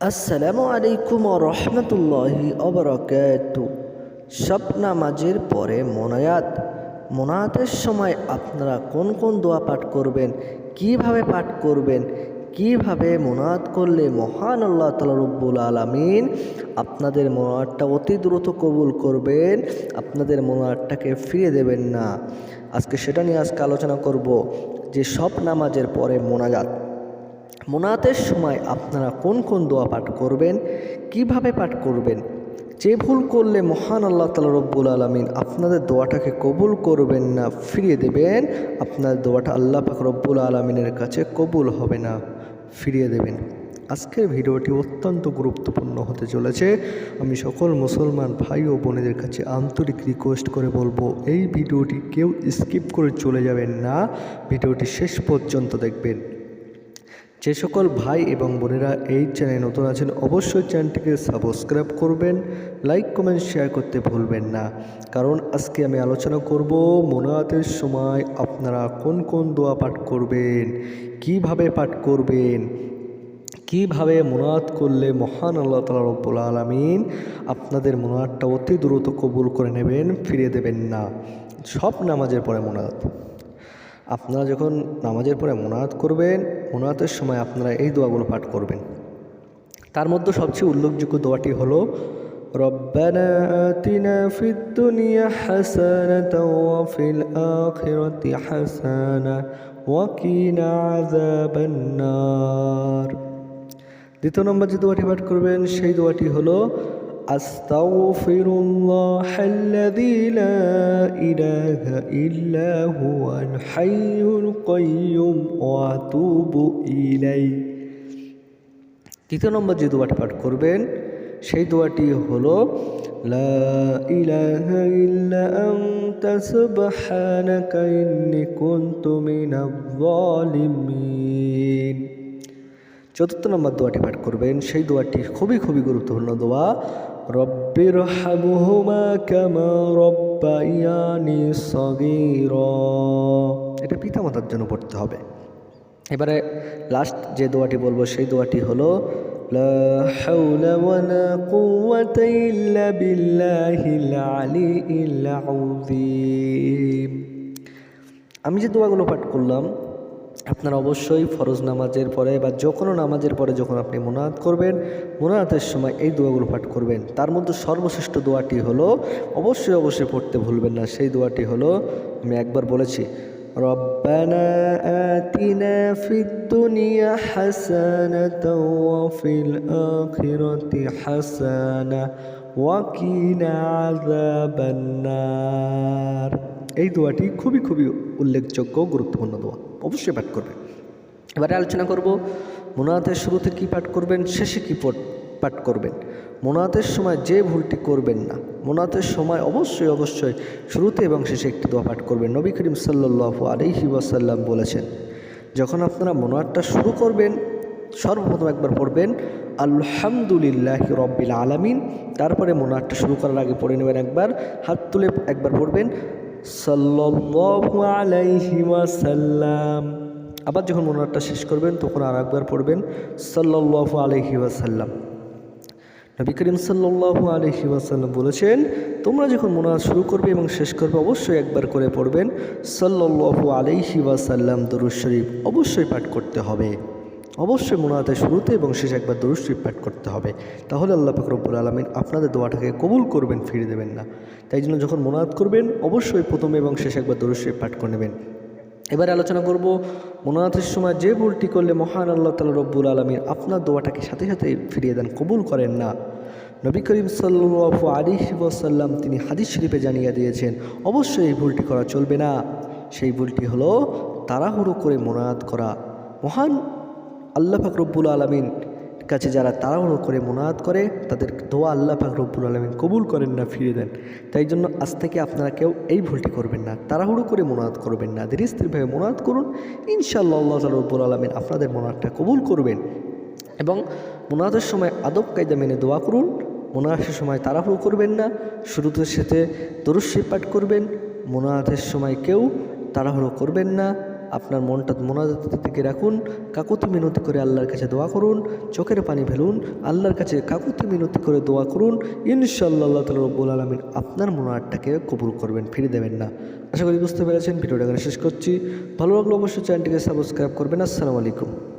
আসসালামু আলাইকুম রহমতুল্লাহি অবরকাত সব নামাজের পরে মোনায়াত মোনায়াতের সময় আপনারা কোন কোন দোয়া পাঠ করবেন, কীভাবে পাঠ করবেন, কীভাবে মোনায়াত করলে মহান আল্লাহ তালা রব্বুল আলমিন আপনাদের মোনায়াতটা অতি দ্রুত কবুল করবেন, আপনাদের মোনায়াতটাকে ফিরিয়ে দেবেন না। আজকে সেটা নিয়ে আজকে আলোচনা করব যে সব নামাজের পরে মোনাজাত। মোনাতের সময় আপনারা কোন কোন দোয়া পাঠ করবেন? কীভাবে পাঠ করবেন? যে ভুল করলে মহান আল্লাহ তালা রব্বুল আলমিন আপনাদের দোয়াটাকে কবুল করবেন না, ফিরিয়ে দেবেন। আপনার দোয়াটা আল্লাহ পাক রব্বুল আলমিনের কাছে কবুল হবে না, ফিরিয়ে দেবেন। আজকের ভিডিওটি অত্যন্ত গুরুত্বপূর্ণ হতে চলেছে। আমি সকল মুসলমান ভাই ও বোনেদের কাছে আন্তরিক রিকোয়েস্ট করে বলব, এই ভিডিওটি কেউ স্কিপ করে চলে যাবেন না। ভিডিওটি শেষ পর্যন্ত দেখবেন। যে সকল ভাই এবং বোনেরা এই চ্যানেলে নতুন আছেন, অবশ্যই চ্যানেলটিকে সাবস্ক্রাইব করবেন, লাইক, কমেন্ট, শেয়ার করতে ভুলবেন না। কারণ আজকে আমি আলোচনা করব মোনাতের সময় আপনারা কোন কোন দোয়া পাঠ করবেন, কীভাবে পাঠ করবেন, কীভাবে মোনাত করলে মহান আল্লাহ তালা রব্বুল আলমিন আপনাদের মোনাতটা অতি দ্রুত কবুল করে নেবেন, ফিরিয়ে দেবেন না। সব নামাজের পরে মোনাত আপনারা যখন নামাজের পরে মোনাত করবেন মোনাতের সময় আপনারা এই দোয়াগুলো পাঠ করবেন তার মধ্যে সবচেয়ে উল্লেখযোগ্য দোয়াটি হলো ربنا آتنا في الدنيا حسنة وفي الآخرة حسنة وقنا عذاب النار দ্বিতীয় নম্বর যে দোয়াটি পাঠ করবেন সেই দোয়াটি হলো أستغفر الله الذي لا إله إلا هو الحي القيوم وأتوب إليه তৃতীয় নম্বর যে দোয়াটি পাঠ করবেন সেই দোয়াটি হলো লা ইলাহা ইল্লা আনতা সুবহানাকা ইন্নী কুনতু মিনাজ জালিমিন চতুর্থ নম্বর দোয়াটি পাঠ করবেন সেই দোয়াটি খুবই খুবই গুরুত্বপূর্ণ দোয়া রব্বির হাবুহুমা কামা রব্বায়ানি সগীর। এটা পিতামাতার জন্য পড়তে হবে। এবারে লাস্ট যে দোয়াটি বলব, সেই দোয়াটি হলো, লা হাওলা ওয়ালা কুওয়াতা ইল্লা বিল্লাহিল আলিয়্যিল আযীম। আমি যে দোয়াগুলো পাঠ করলাম আপনারা অবশ্যই ফরজ নামাজের পরে বা যে কোনো নামাজের পরে যখন আপনি মোনাত করবেন মোনাতের সময় এই দোয়াগুলো পাঠ করবেন তার মধ্যে সর্বশ্রেষ্ঠ দোয়াটি হলো অবশ্যই অবশ্যই পড়তে ভুলবেন না সেই দোয়াটি হলো আমি একবার বলেছি ربنا آتنا في الدنيا حسنة وفي الآخرة حسنة وقنا عذاب النار এই দোয়াটি খুবই খুবই উল্লেখযোগ্য, গুরুত্বপূর্ণ দোয়া। অবশ্যই পাঠ করবেন এবারে আলোচনা করব মোনাতের শুরুতে কি পাঠ করবেন, শেষে কি পাঠ করবেন? মোনাতের সময় যে ভুলটি করবেন না মোনাতের সময় অবশ্যই অবশ্যই শুরুতে এবং শেষে একটি দোয়া পাঠ করবেন। নবী করিম সাল্লাহ আলহি ওয়াসাল্লাম বলেছেন, যখন আপনারা মোনাতটা শুরু করবেন, সর্বপ্রথম একবার পড়বেন, আলহামদুলিল্লাহ রব্বিল আলামিন। তারপরে মোনাতটা শুরু করার আগে পড়ে নেবেন একবার, হাত তুলে একবার পড়বেন সাল্লাল্লাহু আলাইহি আবার যখন মোনারটা শেষ করবেন, তখন আর একবার পড়বেন, সাল্লাল্লাহু আলাইহি ওয়াসাল্লাম। নবী করিম আলাইহি ওয়াসাল্লাম বলেছেন, তোমরা যখন মোনাজ শুরু করবে এবং শেষ করবে, অবশ্যই একবার করে পড়বেন। সাল্লাল্লাহু আলাইহি ওয়াসাল্লাম, দরুদ শরীফ অবশ্যই পাঠ করতে হবে। অবশ্যই মোনাতে শুরুতে এবং শেষ একবার দরুদ পাঠ করতে হবে। তাহলে আল্লাহ রব্বুল আলমিন আপনাদের দোয়াটাকে কবুল করবেন ফিরে দেবেন না। তাই জন্য যখন মোনাত করবেন, অবশ্যই প্রথমে এবং শেষ একবার দরুদ পাঠ করে নেবেন। এবারে আলোচনা করব মোনাতের সময় যে ভুলটি করলে মহান আল্লাহ তালা রব্বুল আলমিন আপনার দোয়াটাকে সাথে সাথে ফিরিয়ে দেন, কবুল করেন না। নবী করিম সাল্লু আলী ওসাল্লাম তিনি হাদিস শরীফে জানিয়ে দিয়েছেন, অবশ্যই এই ভুলটি করা চলবে না। সেই ভুলটি হলো তাড়াহুড়ো করে মোনাত করা। মহান আল্লাহ পাক রব্বুল আলমিন কাছে যারা তাড়াহুড়ো করে মোনাত করে, তাদের দোয়া আল্লাহ পাক রব্বুল আলমিন কবুল করেন না ফিরে দেন। তাই জন্য আজ থেকে আপনারা কেউ এই ভুলটি করবেন না। তাড়াহুড়ো করে মোনাত করবেন না। ধীরে স্থিরভাবে মোনাত করুন। ইনশাআল্লাহ আল্লাহ রব্বুল আলমিন আপনাদের মোনাতটা কবুল করবেন। এবং মোনাতের সময় আদব কায়দা মেনে দোয়া করুন। মোনাতের সময় তাড়াহুড়ো করবেন না। শুরুতে সাথে দরুশ্বী পাঠ করবেন। মোনাতের সময় কেউ তাড়াহুড়ো করবেন না। আপনার মনটা মোনাজাতের দিকে রাখুন, কাকুতি মিনতি করে আল্লাহর কাছে দোয়া করুন, চোখের পানি ফেলুন, আল্লাহর কাছে কাকুতি মিনতি করে দোয়া করুন ইনশাল্লাহ তালা রব্বুল আলমিন আপনার মোনাজাতটাকে কবুল করবেন ফিরে দেবেন না। আশা করি বুঝতে পেরেছেন, ভিডিওটা এখানে শেষ করছি। ভালো লাগলে অবশ্যই চ্যানেলটিকে সাবস্ক্রাইব করবেন। আসসালামু আলাইকুম।